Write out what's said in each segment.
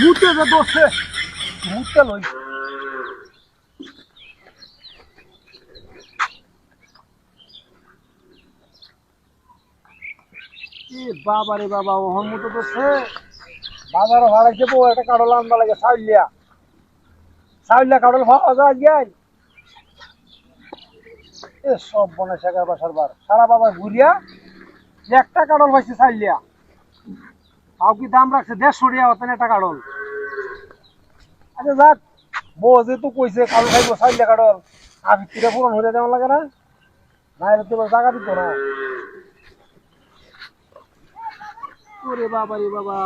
মুতে যে দোষে মুতে লই। বাবা রে বাবা ওহর মতো দোষে বাজারে হারাইছে বউ একটা কাডল আনবা লাগে সাইলিয়া সাইলিয়া কাডল পাওয়া যায় গিয়াই এ সব বনে শেখার বাসার বার। সারা বাবা ঘুরিয়া একটা কাডল পাইছে সাইলিয়া তাও কি দাম রাখছে? দেড়শো টাকা হতেন একটা কাডল আচ্ছা যাক। বউ যেহেতু কইছে, কাল খাইব কাডল আগে তিরা পূরণ হয়ে দেওয়া লাগে না। না এটা তো জায়গা দিত না। ওরে বাবা রে বাবা।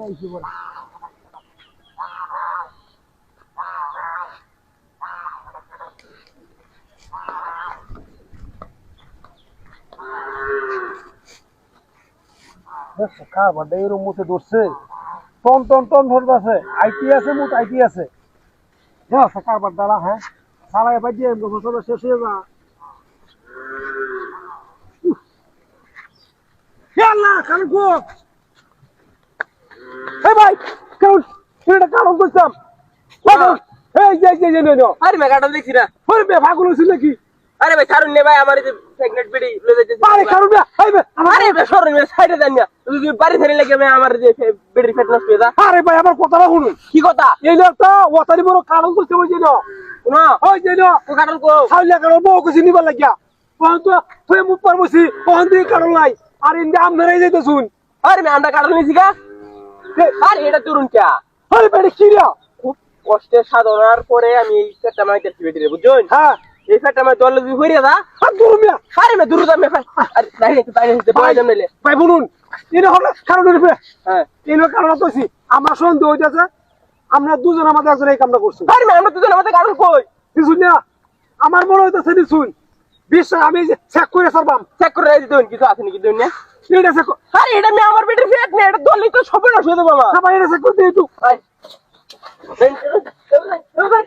আইছে বড় দেখছ খাবার এরম মুখে ধরছে টন টন টন ধরতেছে আইটি আছে মুখ আইটি আছে দেখছ কারবার দ্বারা হ্যাঁ সারা এবার দিয়ে ফসল শেষ হয়ে যা আল্লাহ কারণ গো। এই ভাই কারণ এটা কারণ করতাম এই যে যে যে নো আরে মেঘাটা দেখছি না। ওরে বে ভাগুলো ছিল কি আরে ভাই ছাড়ুন নে ভাই আমার এই যে প্রেগনেন্ট বেডি লয়ে যাইতেছে। আরে কারণ বে এই আমার আরে ভাই সরুন ভাই সাইডে দেন না। যদি বাড়ি ধরে লাগে ভাই আমার যে বেডির ফেট নষ্ট হয়ে যা আরে ভাই আমার কথাটা শুনুন। কি কথা? এই লোকটা ওতারি বড় কারণ করতে যে না না ওই যে না কারণ কো। সাইলে কারণ বউ কিছু নিবার লাগিয়া। তো তুই মুখ পার বসি ওহন দিয়ে কারণ লাই আর ইন্দে আম ধরে যাইতে শুন। আরে আমি এটা তরুণ কে? আরে বেড়ে কি খুব সাধনার পরে আমি এই ফেটটা মাইতেছি বেডিরে বুঝছেন? হ্যাঁ। এই ফেটটা মাই দল যদি হইরে যা। আর দূর মিয়া। আরে মে দূর দামে ভাই। আরে তাই বলুন। এনে হলে কারণ রূপে হ্যাঁ। এনে কারণ তোছি আমরা সন্দেহ হইতেছে আমরা দুজন আমাদের একজন এই কামটা করছি। আরে আমরা দুজন আমাদের কারণ কই? কিছু না আমার মনে হইতেছে শুন। বিশ্বাস আমি চেক করে সারবাম চেক করে রাখি দিন কিছু আছে নাকি দুনিয়া এটা চেক আরে এটা মে আমার বেডির ফেট না এটা দলই তো সবে এটা চেক একটু Ay. Ven, ven, ven, ven, ven.